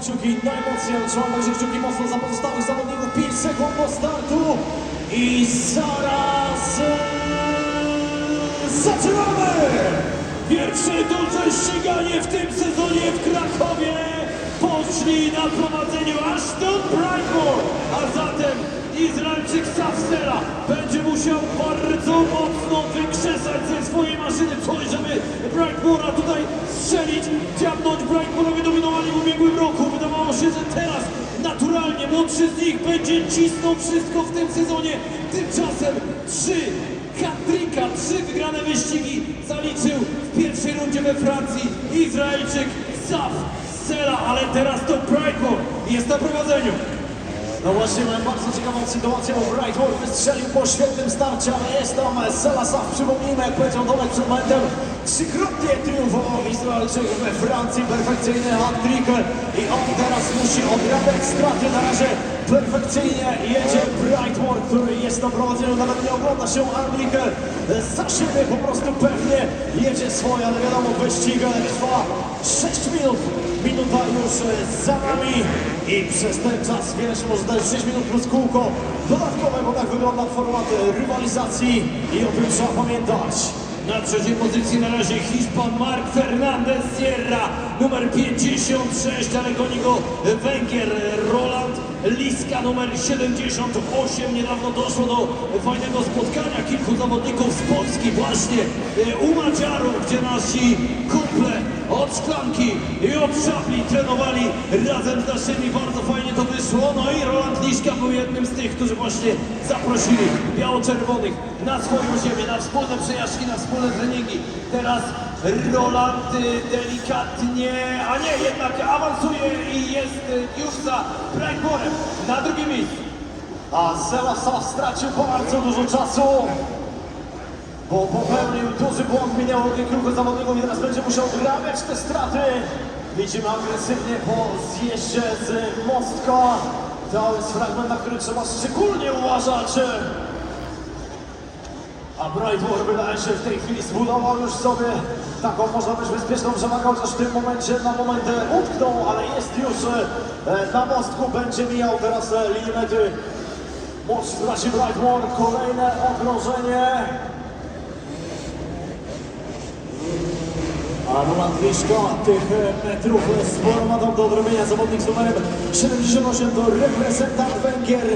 kciuki najmocniej, ale trzymam także kciuki mocno za pozostałych zawodników. 5 sekund do startu i zaraz e, zaczynamy! Pierwsze duże ściganie w tym sezonie w Krakowie poszli na prowadzeniu Ashton Brightmore, a zatem Izraelczyk Safsela będzie musiał bardzo mocno wykrzesać ze swojej maszyny coś, żeby Brightmore'a tutaj strzelić, dziabnąć Brightmore'owi roku. Wydawało się, że teraz naturalnie młodszy z nich będzie cisnął wszystko w tym sezonie. Tymczasem trzy Hatryka, trzy wygrane wyścigi zaliczył w pierwszej rundzie we Francji Izraelczyk Saf Sela, ale teraz to Brightmore jest na prowadzeniu. Właśnie, mamy bardzo ciekawą sytuację, bo Brightwood wystrzelił po świetnym starcie, ale jest tam Selasaf, przypomnijmy, jak powiedział Tomek przed momentem, trzykrotnie triumfował Izraelczyk we Francji, perfekcyjny hat-trick. I on teraz musi odrabiać straty, na razie perfekcyjnie jedzie Brightwood, który jest na prowadzeniu, nawet nie ogląda się Anglikę, za siebie po prostu pewnie jedzie swoje, ale wiadomo, wyścig trwa 6 minut, minuta już za nami i przez ten czas wiele się może dać 6 minut plus kółko dodatkowe, bo tak wygląda format rywalizacji i o tym trzeba pamiętać. Na trzeciej pozycji na razie Hiszpan Mark Fernandez Sierra, numer 56, ale goni go Węgier Roland Liska, numer 78. Niedawno doszło do fajnego spotkania kilku zawodników z Polski właśnie e, u Madziarów, gdzie nasi kumple szklanki i od szabli trenowali razem z naszymi. Bardzo fajnie to wyszło. No i Roland Liszka był jednym z tych, którzy właśnie zaprosili biało-czerwonych na swoją ziemię, na wspólne przejażdżki, na wspólne treningi. Teraz Roland y, delikatnie, a nie, jednak awansuje i jest y, już za Brightmorem na drugim miejscu. A Selasaf stracił bardzo dużo czasu, bo popełnił duży błąd, minęło kilku zawodników i teraz będzie musiał odrabiać te straty. Widzimy agresywnie po zjeździe z mostka. To jest fragment, na który trzeba szczególnie uważać. A Brightmore wydaje się w tej chwili zbudował już sobie taką, można być bezpieczną przewagę, chociaż w tym momencie na moment utknął, ale jest już e, na mostku, będzie mijał teraz e, linię mety. Młodszy z braci Brightmore, kolejne okrążenie. A Roland Liszka tych e, metrów e, sporo ma tam do odrobienia. Zawodnik z numerem 78 to reprezentant Węgier.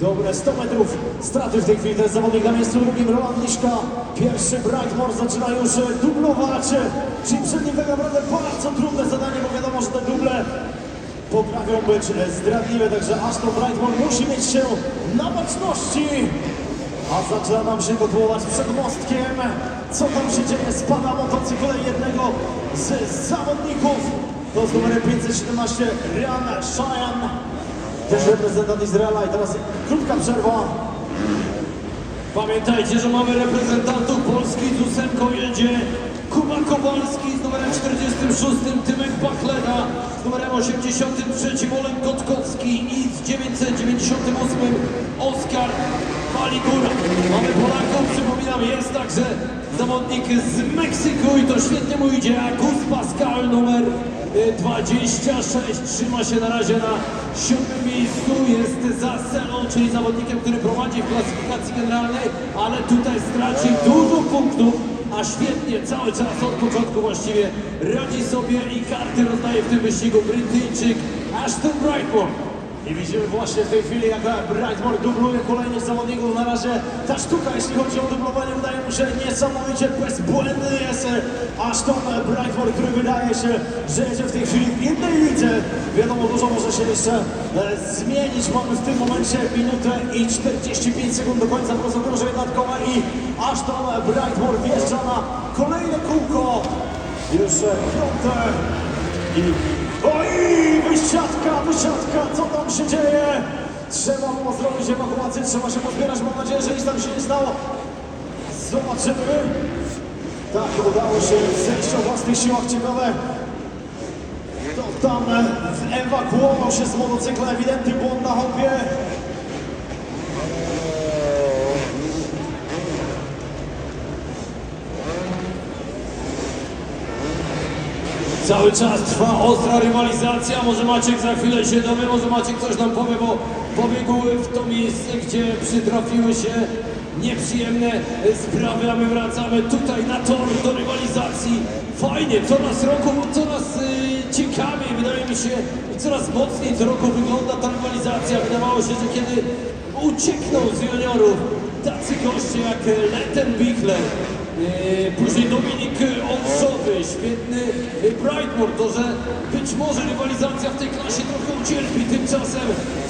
Dobre 100 metrów straty w tej chwili. To jest zawodnik na miejscu drugim Roland Liszka. Pierwszy Brightmore zaczyna już e, dublować. Czyli przed nim tak naprawdę bardzo trudne zadanie, bo wiadomo, że te duble potrafią być e, zdradliwe. Także Ashton Brightmore musi mieć się na baczności. A zaczyna nam się gotować przed mostkiem. Co tam się dzieje? Spada motocykl jednego z zawodników. To z numerem 517 Ryan Cheyenne. Też reprezentant Izraela i teraz krótka przerwa. Pamiętajcie, że mamy reprezentantów Polski z ósemką jedzie Kowalski z numerem 46, Tymek Bachleda z numerem 83, Olek Kotkowski i z 998 Oskar Waligura. Mamy Polaków, przypominam, jest także zawodnik z Meksyku i to świetnie mu idzie, Gus Pascal numer y, 26 trzyma się na razie na siódmym miejscu, jest za Selą, czyli zawodnikiem, który prowadzi w klasyfikacji generalnej, ale tutaj straci dużo punktów, a świetnie cały czas od początku właściwie radzi sobie i karty rozdaje w tym wyścigu Brytyjczyk Ashton Brightmore. I widzimy właśnie w tej chwili, jak Brightmore dubluje kolejnych zawodników. Na razie ta sztuka, jeśli chodzi o dublowanie, wydaje mu się niesamowicie bezbłędny jest Ashton Brightmore, który wydaje się, że jedzie w tej chwili w innej lidze. Wiadomo, dużo może się jeszcze e, zmienić. Mamy w tym momencie minutę i 45 sekund do końca procedury dodatkowe i Ashton Brightmore wjeżdża na kolejne kółko. Już e, piąte i Oj, wysiadka, wysiadka, co tam się dzieje? Trzeba było zrobić ewakuację, trzeba się pozbierać, mam nadzieję, że nic tam się nie stało. Zobaczymy. Tak, udało się zejść o własnych siłach, ciekawe. Kto tam ewakuował się z motocykla, ewidentny błąd na hopie. Cały czas trwa ostra rywalizacja. Może Maciek za chwilę się dowie, może Maciek coś nam powie, bo pobiegł w to miejsce, gdzie przytrafiły się nieprzyjemne sprawy, a my wracamy tutaj na tor do rywalizacji. Fajnie, coraz roku, coraz y, ciekawiej, wydaje mi się, i coraz mocniej co roku wygląda ta rywalizacja. Wydawało się, że kiedy uciekną z juniorów tacy goście jak Leten Bichler, Yy, Później Dominik świetny Brightmore, to że być może rywalizacja w tej klasie trochę ucierpi, tymczasem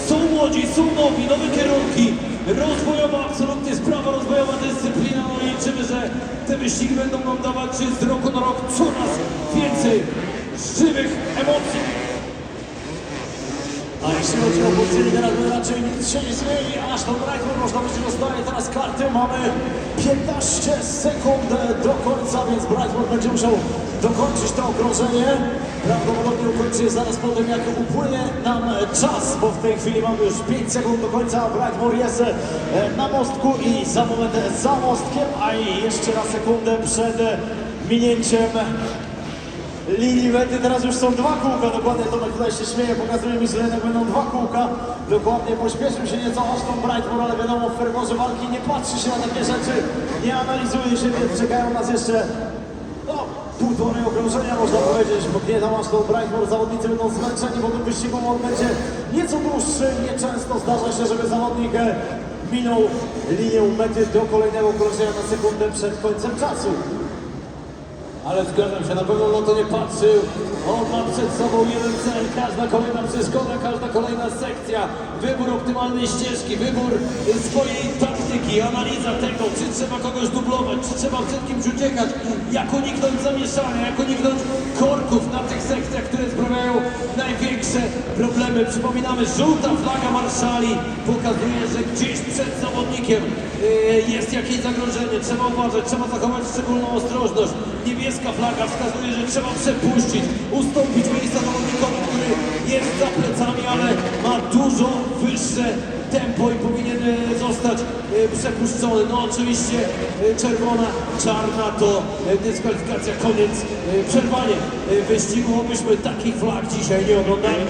są młodzi, są nowi, nowe kierunki, rozwojowa, absolutnie sprawa rozwojowa dyscyplina, no i liczymy, że te wyścigi będą nam dawać z roku na rok coraz więcej żywych emocji. A jeśli chodzi o pozycję to raczej nic się nie zmieni. Ashton Brightman, można powiedzieć, dostaje teraz kartę. Mamy 15 sekund do końca, więc Brightman będzie musiał dokończyć to okrążenie. Prawdopodobnie ukończy je zaraz po tym, jak upłynie nam czas, bo w tej chwili mamy już 5 sekund do końca. Brightmore jest e, na mostku i za moment za mostkiem, a jeszcze na sekundę przed minięciem linii mety teraz już są dwa kółka, dokładnie Tomek tutaj się śmieje, pokazuje mi, że jednak będą dwa kółka, dokładnie pośpieszył się nieco Ashton Brightmore, ale wiadomo w ferworze walki nie patrzy się na takie rzeczy, nie analizuje się, więc czekają nas jeszcze półtorej okrążenia można powiedzieć, bo nie tam Ashton Brightmore, zawodnicy będą zmęczeni, bo ten wyścigu on będzie nieco dłuższy, nieczęsto zdarza się, żeby zawodnik e, minął linię mety do kolejnego okrążenia na sekundę przed końcem czasu. Ale zgadzam się, na pewno na to nie patrzył. On ma przed sobą jeden cel, każda kolejna przeszkoda, każda kolejna sekcja, wybór optymalnej ścieżki, wybór swojej taktyki, analiza tego, czy trzeba kogoś dublować, czy trzeba przed kimś uciekać, jak uniknąć zamieszania, jak uniknąć korków na tych sekcjach, które sprawiają największe problemy. Przypominamy, żółta flaga marszali pokazuje, że gdzieś przed zawodnikiem jest jakieś zagrożenie, trzeba uważać, trzeba zachować szczególną ostrożność. Niebieska flaga wskazuje, że trzeba przepuścić, ustąpić miejsca zawodnikowi, który jest za plecami, ale ma dużo wyższe tempo i powinien e, zostać e, przepuszczony. No oczywiście e, czerwona, czarna to e, dyskwalifikacja, koniec, e, przerwanie e, wyścigu. Obyśmy takich flag dzisiaj nie oglądali.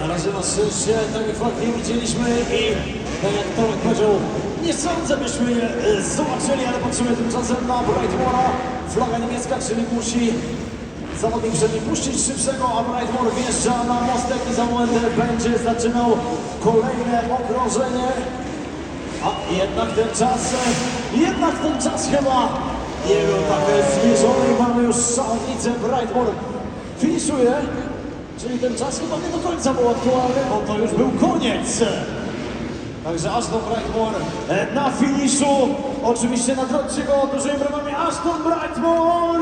Na razie na szczęście takich fakt nie widzieliśmy i tak jak Tomek powiedział, nie sądzę byśmy je zobaczyli, ale patrzymy tymczasem na Brightmora. Flaga niemiecka, czyli musi zawodnik przedni puścić szybszego, a Brightmore wjeżdża na mostek i za moment będzie zaczynał kolejne okrążenie. A jednak ten czas, e, jednak ten czas chyba nie był tak zmierzony mamy już szałownicę Brightmore finiszuje. Czyli ten czas chyba nie do końca był aktualny, bo to już był koniec. Także Ashton Brightmore na finiszu. Oczywiście nadrodźcie go dużymi brawami Ashton Brightmore!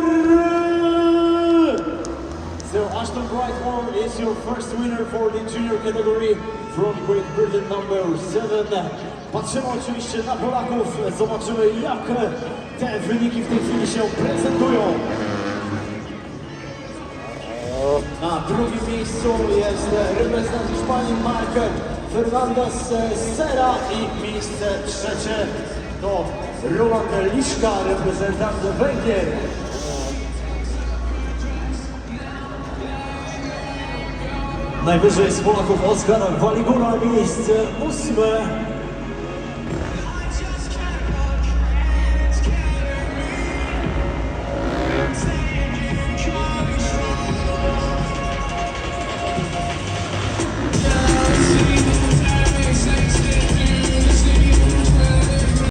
So Ashton Brightmore is your first winner for the junior category from Great Britain number 7. Patrzymy oczywiście na Polaków, zobaczymy jak te wyniki w tej chwili się prezentują. Na drugim miejscu jest reprezentant Hiszpanii Mark Fernandez Sera i miejsce trzecie to Roland Liszka, reprezentant Węgier. Najwyżej z Polaków Oskar Waligura, miejsce ósme.